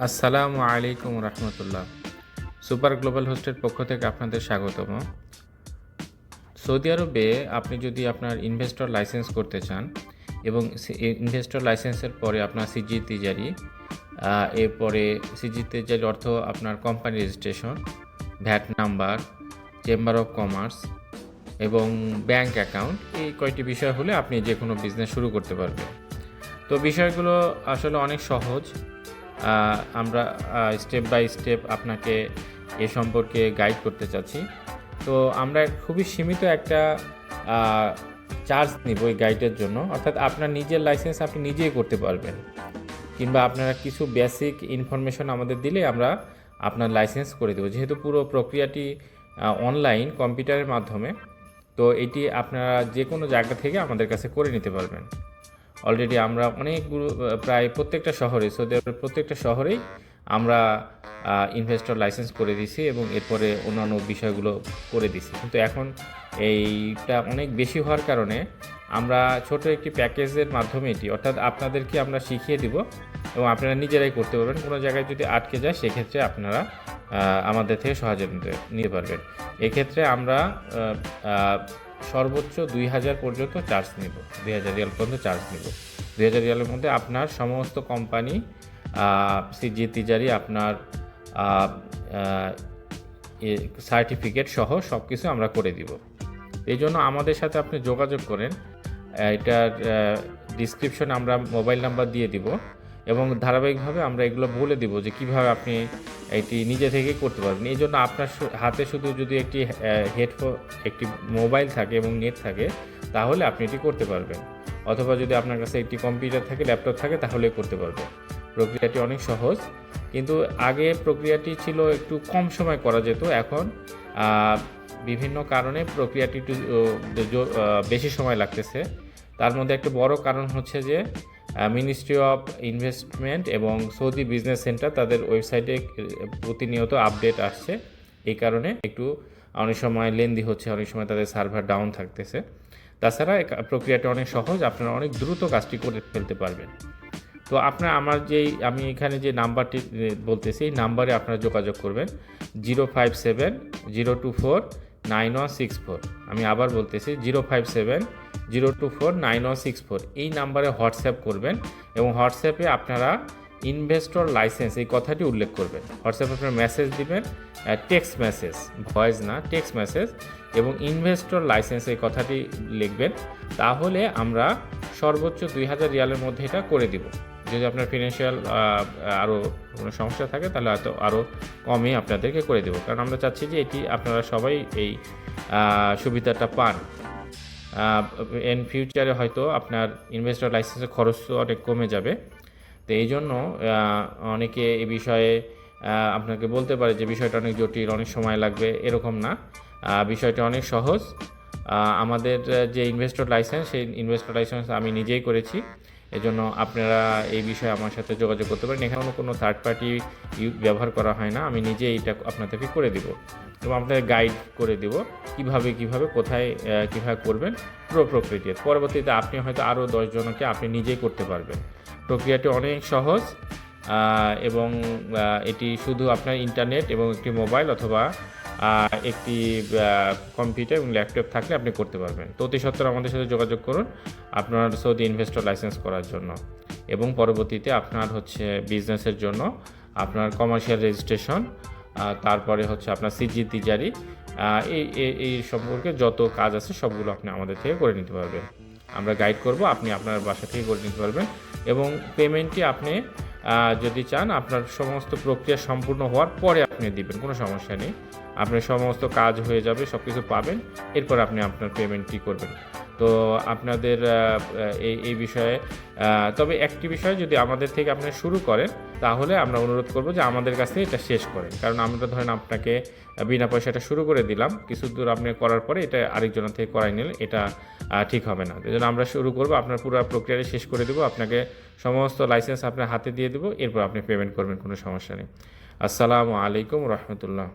আসসালামু আলাইকুম রহমতুল্লাহ। Super global হোস্টের পক্ষ থেকে আপনাদের স্বাগতম। সৌদি আরবে আপনি যদি আপনার ইনভেস্টর লাইসেন্স করতে চান এবং ইনভেস্টর লাইসেন্সের পরে আপনার সিজি তিজারি এরপরে সিজি তিজারি অর্থ আপনার company registration, VAT number, chamber of commerce এবং ব্যাংক অ্যাকাউন্ট, এই কয়টি বিষয় হলে আপনি যে কোনো বিজনেস শুরু করতে পারবেন। তো বিষয়গুলো আসলে অনেক সহজ। আমরা স্টেপ বাই স্টেপ আপনাকে এ সম্পর্কে গাইড করতে চাচ্ছি। তো আমরা খুবই সীমিত একটা চার্জ নিব এই গাইডের জন্য। অর্থাৎ আপনার নিজের লাইসেন্স আপনি নিজেই করতে পারবেন। কিংবা আপনারা কিছু বেসিক ইনফরমেশন আমাদের দিলে আমরা আপনার লাইসেন্স করে দেবো। যেহেতু পুরো প্রক্রিয়াটি অনলাইন কম্পিউটারের মাধ্যমে, তো এটি আপনারা যে কোনো জায়গা থেকে আমাদের কাছে করে নিতে পারবেন। অলরেডি আমরা অনেকগুলো প্রায় প্রত্যেকটা শহরে সৌদি আরবের প্রত্যেকটা শহরেই আমরা ইনভেস্টর লাইসেন্স করে দিছি এবং এরপরে অন্যান্য বিষয়গুলো করে দিছি কিন্তু এখন এইটা অনেক বেশি হওয়ার কারণে আমরা ছোট একটি প্যাকেজের মাধ্যমে এটি, অর্থাৎ আপনাদেরকে আমরা শিখিয়ে দিব এবং আপনারা নিজেরাই করতে পারবেন। কোনো জায়গায় যদি আটকে যায়, সেক্ষেত্রে আপনারা আমাদের থেকে সহযোগিতা নিতে- পারবেন। এক্ষেত্রে আমরা সর্বোচ্চ দুই হাজার পর্যন্ত চার্জ নিব। দুই হাজার রিয়াল পর্যন্ত চার্জ নিব। দুই হাজার রিয়ালের মধ্যে আপনার সমস্ত কোম্পানি সিজি তিজারি আপনার সার্টিফিকেট সহ সব কিছু আমরা করে দিব। এই জন্য আমাদের সাথে আপনি যোগাযোগ করেন। এটার ডিসক্রিপশন আমরা মোবাইল নাম্বার দিয়ে দিব। এবং ধারাবাহিকভাবে আমরা এগুলো বলে দিব যে কীভাবে আপনি এটি নিজে থেকেই করতে পারবেন। এই জন্য আপনার হাতে শুধু যদি একটি হেডফোন একটি মোবাইল থাকে এবং নেট থাকে, তাহলে আপনি এটি করতে পারবেন। অথবা যদি আপনার কাছে একটি কম্পিউটার থাকে ল্যাপটপ থাকে তাহলে করতে পারবেন। প্রক্রিয়াটি অনেক সহজ। কিন্তু আগে প্রক্রিয়াটি ছিল একটু কম সময় করা যেত। এখন বিভিন্ন কারণে প্রক্রিয়াটি একটু বেশি সময় লাগতেছে। তার মধ্যে একটা বড় কারণ হচ্ছে যে মিনিস্ট্রি অফ ইনভেস্টমেন্ট এবং সৌদি বিজনেস সেন্টার তাদের ওয়েবসাইটে প্রতিনিয়ত আপডেট আসছে। এই কারণে একটু অনেক সময় লেন্দি হচ্ছে, অনেক সময় তাদের সার্ভার ডাউন থাকতেছে। তাছাড়া প্রক্রিয়াটা অনেক সহজ, আপনারা অনেক দ্রুত কাজটি করে ফেলতে পারবেন। তো আপনার আমার যেই, আমি এখানে যে নাম্বারটি বলতেছি, এই নাম্বারে আপনারা যোগাযোগ করবেন। Zero five seven zero two four nine one six four আমি আবার বলতেছি zero five seven zero two four nine one six four. এই নাম্বারে হোয়াটসঅ্যাপ করবেন এবং হোয়াটসঅ্যাপে আপনারা ইনভেস্টর লাইসেন্স, এই কথাটি উল্লেখ করবেন। হোয়াটসঅ্যাপে আপনারা মেসেজ দিবেন টেক্সট মেসেজ, ভয়েস না, টেক্সট মেসেজ এবং ইনভেস্টর লাইসেন্স, এই কথাটি লিখবেন। তাহলে আমরা সর্বোচ্চ দুই হাজার রিয়ালের মধ্যে এটা করে দিব। যদি আপনার ফিনান্সিয়াল আরও কোনো সমস্যা থাকে, তাহলে হয়তো আরও কমে আপনাদেরকে করে দেবো। কারণ আমরা চাচ্ছি যে এটি আপনারা সবাই এই সুবিধাটা পান। ইন ফিউচারে হয়তো আপনার ইনভেস্টর লাইসেন্সের খরচ অনেক কমে যাবে। তো এই জন্য অনেকে এ বিষয়ে আপনাকে বলতে পারে যে বিষয়টা অনেক জটিল, অনেক সময় লাগবে, এরকম না। বিষয়টা অনেক সহজ। আমাদের যে ইনভেস্টর লাইসেন্স সেই ইনভেস্টর লাইসেন্স আমি নিজেই করেছি। এজন্য আপনারা এই বিষয়ে আমার সাথে যোগাযোগ করতে পারেন। এখানে কোনো থার্ড পার্টি ব্যবহার করা হয় না। আমি নিজে এইটা আপনাদেরকে করে দিব। এবং আপনাদের গাইড করে দেব কীভাবে কীভাবে, কোথায় কীভাবে করবেন পুরো প্রক্রিয়া পরবর্তীতে আপনি হয়তো আরও দশজনকে আপনি নিজেই করতে পারবেন। প্রক্রিয়াটি অনেক সহজ এবং এটি শুধু আপনার ইন্টারনেট এবং একটি মোবাইল অথবা একটি কম্পিউটার এবং ল্যাপটপ থাকলে আপনি করতে পারবেন। তো অতি সত্ত্বর আমাদের সাথে যোগাযোগ করুন আপনার সৌদি ইনভেস্টর লাইসেন্স করার জন্য। এবং পরবর্তীতে আপনার হচ্ছে বিজনেসের জন্য আপনার কমার্শিয়াল রেজিস্ট্রেশন তারপরে হচ্ছে আপনার সিজি তিজারি এই, এই- সম্পর্কে যত কাজ আছে সবগুলো আপনি আমাদের থেকে করে নিতে পারবেন। আমরা গাইড করব, আপনি আপনার বাসা থেকে করে নিতে পারবেন। এবং পেমেন্টটি আপনি যদি চান, আপনার সমস্ত প্রক্রিয়া সম্পূর্ণ হওয়ার পরে আপনি দিবেন, কোনো সমস্যা নেই। আপনার সমস্ত কাজ হয়ে যাবে সব কিছু পাবেন, এরপর আপনি আপনার পেমেন্টটি করবেন। তো আপনাদের এই এই বিষয়ে তবে একটি বিষয় যদি আমাদের থেকে আপনি শুরু করেন, তাহলে আমরা অনুরোধ করব যে আমাদের কাছে এটা শেষ করেন। কারণ আমরা ধরেন আপনাকে বিনা পয়সাটা শুরু করে দিলাম, কিছু দূর আপনি করার পরে এটা আরেকজনের থেকে করাই নিলে এটা ঠিক হবে না। এই আমরা শুরু করব, আপনার পুরো প্রক্রিয়াটা শেষ করে দেবো, আপনাকে সমস্ত লাইসেন্স আপনার হাতে দিয়ে দেবো, এরপর আপনি পেমেন্ট করবেন, কোনো সমস্যা নেই। আসসালামু আলাইকুম রহমতুল্লাহ।